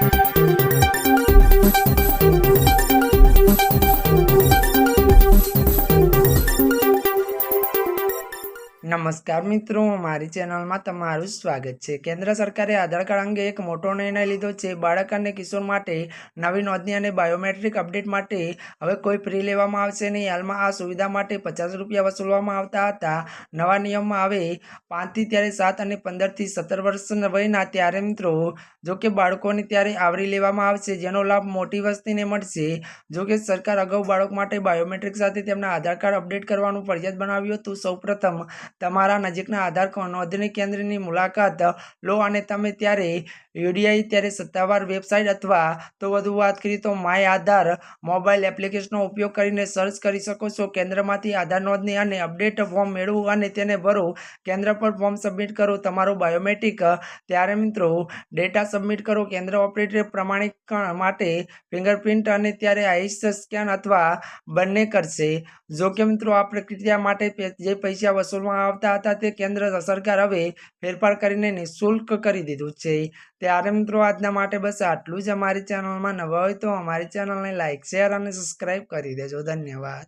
Thank you. નમસ્કાર મિત્રો, મારી ચેનલમાં તમારું સ્વાગત છે. કેન્દ્ર સરકારે આધાર કાર્ડ અંગે એક મોટો નિર્ણય લીધો છે. બાળક અને કિશોર માટે નવી નોંધણી અને બાયોમેટ્રિક અપડેટ માટે હવે કોઈ ફ્રી લેવામાં આવશે નહીં. હાલમાં આ સુવિધા માટે પચાસ રૂપિયા વસૂલવામાં આવતા હતા. નવા નિયમમાં હવે પાંચથી ત્યારે સાત અને પંદરથી સત્તર વર્ષ વયના ત્યારે મિત્રો જો કે બાળકોને ત્યારે આવરી લેવામાં આવશે. જેનો લાભ મોટી વસ્તીને મળશે. જો કે સરકાર અગાઉ બાળક માટે બાયોમેટ્રિક સાથે તેમના આધાર કાર્ડ અપડેટ કરવાનું ફરજિયાત બનાવ્યું હતું. સૌપ્રથમ તમારા નજીકના આધાર નોંધણી કેન્દ્રની મુલાકાત લો અને તમે ત્યારે યુડીઆઈ ત્યારે સત્તાવાર વેબસાઇટ અથવા તો વધુ વાત કરીએ તો માય આધાર મોબાઈલ એપ્લિકેશનનો ઉપયોગ કરીને સર્ચ કરી શકો છો. કેન્દ્રમાંથી આધાર નોંધણી અને અપડેટ ફોર્મ મેળવો અને તેને ભરો. કેન્દ્ર પર ફોર્મ સબમિટ કરો. તમારું બાયોમેટ્રિક ત્યારે મિત્રો ડેટા સબમિટ કરો. કેન્દ્ર ઓપરેટર પ્રમાણીકરણ માટે ફિંગરપ્રિન્ટ અને ત્યારે આઈસ સ્કેન અથવા બંને કરશે. જો કે મિત્રો, આ પ્રક્રિયા માટે જે પૈસા વસૂલવામાં આવતા હતા તે કેન્દ્ર સરકાર હવે ફેરફાર કરીને નિઃશુલ્ક કરી દીધું છે. ત્યારે મિત્રો આજના માટે બસ આટલું જ. અમારી ચેનલમાં નવા હોય તો અમારી ચેનલને લાઇક શેર અને સબસ્ક્રાઈબ કરી દેજો. ધન્યવાદ.